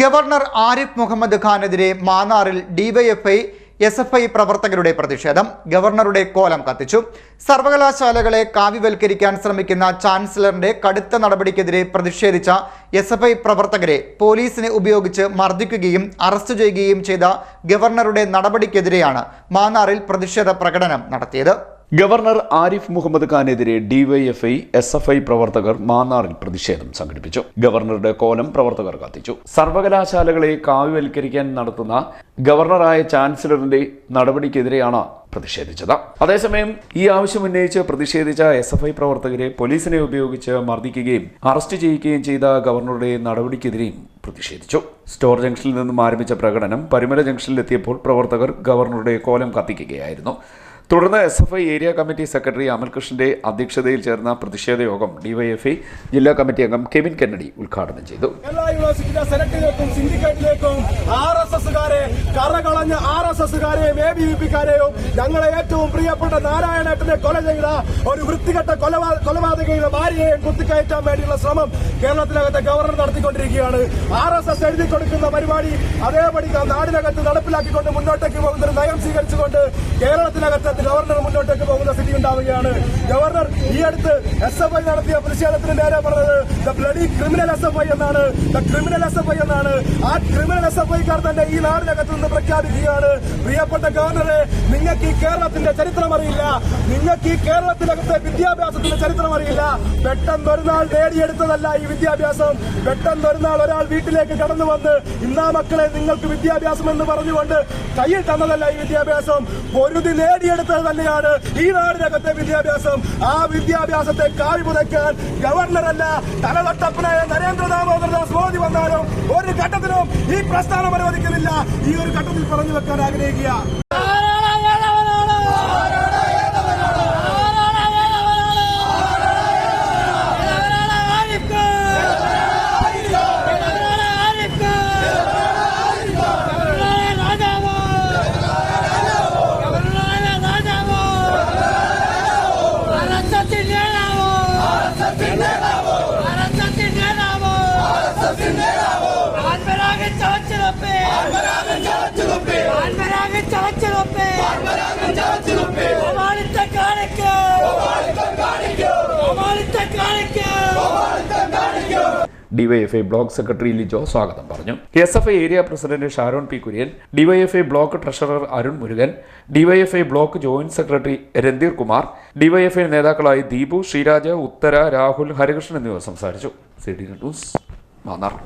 Governor Arif Muhammad ഖാനെതിരെ മാന്നാറിൽ DYFI S F I പ്രവർത്തകരുടെ പ്രതിഷേധം. ഗവർണറുടെ കോലം കത്തിച്ചു. സർവകലാശാലകളെ കാവ്യവൽക്കരിക്കാൻ ശ്രമിക്കുന്ന ചാൻസലറിന്റെ കടുത്ത നടപടിക്കെതിരെ പ്രതിഷേധിച്ച എസ് എഫ് ഐ പ്രവർത്തകരെ പോലീസിനെ ഉപയോഗിച്ച് മർദ്ദിക്കുകയും അറസ്റ്റ് ചെയ്യുകയും ചെയ്ത ഗവർണറുടെ നടപടിക്കെതിരെയാണ് മാന്നാറിൽ പ്രതിഷേധ പ്രകടനം നടത്തിയത്. ഗവർണർ ആരിഫ് മുഹമ്മദ് ഖാനെതിരെ ഡിവൈഎഫ്ഐ എസ് എഫ് ഐ പ്രവർത്തകർ മാന്നാറിൽ പ്രതിഷേധം സംഘടിപ്പിച്ചു. ഗവർണറുടെ കോലം പ്രവർത്തകർ കത്തിച്ചു. സർവകലാശാലകളെ കാവ്യവൽക്കരിക്കാൻ നടത്തുന്ന ഗവർണറായ ചാൻസലറിന്റെ നടപടിക്കെതിരെയാണ് പ്രതിഷേധിച്ചത്. അതേസമയം ഈ ആവശ്യം ഉന്നയിച്ച് പ്രതിഷേധിച്ച എസ് എഫ് ഐ പ്രവർത്തകരെ പോലീസിനെ ഉപയോഗിച്ച് മർദ്ദിക്കുകയും അറസ്റ്റ് ചെയ്യുകയും ചെയ്ത ഗവർണറുടെ നടപടിക്കെതിരെയും പ്രതിഷേധിച്ചു. സ്റ്റോർ ജംഗ്ഷനിൽ നിന്നും ആരംഭിച്ച പ്രകടനം പരിമല ജംഗ്ഷനിലെത്തിയപ്പോൾ പ്രവർത്തകർ ഗവർണറുടെ കോലം കത്തിക്കുകയായിരുന്നു. തുടർന്ന് S F I area committee secretary അമൽകൃഷ്ണന്റെ അധ്യക്ഷതയിൽ ചേർന്ന പ്രതിഷേധ യോഗം ഡിവൈഎഫ്ഐ ജില്ലാ കമ്മിറ്റി അംഗം കെവിൻ കെന്നഡി ഉദ്ഘാടനം ചെയ്തു. എല്ലാ യൂണിവേഴ്സിറ്റിയുടെ സെനറ്റിലേക്കും സിൻഡിക്കേറ്റിലേക്കും ഞങ്ങളെ ഏറ്റവും പ്രിയപ്പെട്ട നാരായണേട്ടനെ കൊല ചെയ്ത ഒരു വൃത്തികെട്ട കൊലപാ- കൊലപാതകയുടെ ഭാര്യയെയും കുത്തിക്കയറ്റാൻ വേണ്ടിയുള്ള ശ്രമം കേരളത്തിനകത്തെ ഗവർണർ നടത്തിക്കൊണ്ടിരിക്കുകയാണ്. ആർ എസ് എസ് എഴുതി കൊടുക്കുന്ന പരിപാടി അതേപടി നാടിനകത്ത് നടപ്പിലാക്കിക്കൊണ്ട് മുന്നോട്ടേക്ക് പോകുന്ന ഒരു നയം സ്വീകരിച്ചുകൊണ്ട് കേരളത്തിനകത്ത് ഗവർണർ മുന്നോട്ടേക്ക് പോകുന്ന സ്ഥിതി ഉണ്ടാവുകയാണ്. ഗവർണർ ഈ അടുത്ത് എസ് എഫ് ഐ നടത്തിയ പ്രതിഷേധത്തിന് നേരെ പറഞ്ഞത് the bloody criminal S F I എന്നാണ്. The criminal S F I എന്നാണ്. ആ ക്രിമിനൽ എസ് എഫ് ഐക്കാർ തന്നെ ഈ നാടിനകത്ത് നിന്ന് പ്രഖ്യാപിക്കുകയാണ്. പ്രിയപ്പെട്ട ഗവർണറെ നിങ്ങൾക്ക് ഈ കേരളത്തിന്റെ ചരിത്രം അറിയില്ല. നിങ്ങൾക്ക് ഈ കേരളത്തിനകത്തെ വിദ്യാഭ്യാസത്തിന്റെ ചരിത്രം അറിയില്ല. പെട്ടെന്ന് ഒരു നാൾ നേടിയെടുത്തതല്ല ഈ വിദ്യാഭ്യാസം. പെട്ടെന്ന് ഒരു നാൾ ഒരാൾ വീട്ടിലേക്ക് കടന്നു വന്ന് ഇന്നാ മക്കളെ നിങ്ങൾക്ക് വിദ്യാഭ്യാസം എന്ന് പറഞ്ഞുകൊണ്ട് കയ്യിൽ തന്നതല്ല ഈ വിദ്യാഭ്യാസം. പൊരുതി നേടിയെടുത്തത് തന്നെയാണ് ഈ നാടിനകത്തെ വിദ്യാഭ്യാസം. ആ വിദ്യാഭ്യാസത്തെ കാഴ്ച ഗവർണറല്ല തലവട്ടപ്പനായ നരേന്ദ്ര ദാമോദരദാസ് മോദി വന്നാലും ഒരു ഘട്ടത്തിലും ഈ പ്രസ്ഥാനം അനുവദിക്കുന്നില്ല. ഈ ഒരു ഘട്ടത്തിൽ പറഞ്ഞു വെക്കാൻ ആഗ്രഹിക്കുക. ഡിവൈഎഫ്ഐ ബ്ലോക്ക് സെക്രട്ടറി ലിജോ സ്വാഗതം പറഞ്ഞു. S F I area president Sharon P Kurian DYFI block treasurer Arun Murugan DYFI block joint secretary Ranthir Kumar DYFI നേതാക്കളായ ദീപു ശ്രീരാജ ഉത്തര രാഹുൽ ഹരികൃഷ്ണൻ എന്നിവർ സംസാരിച്ചു. C D news Mannar.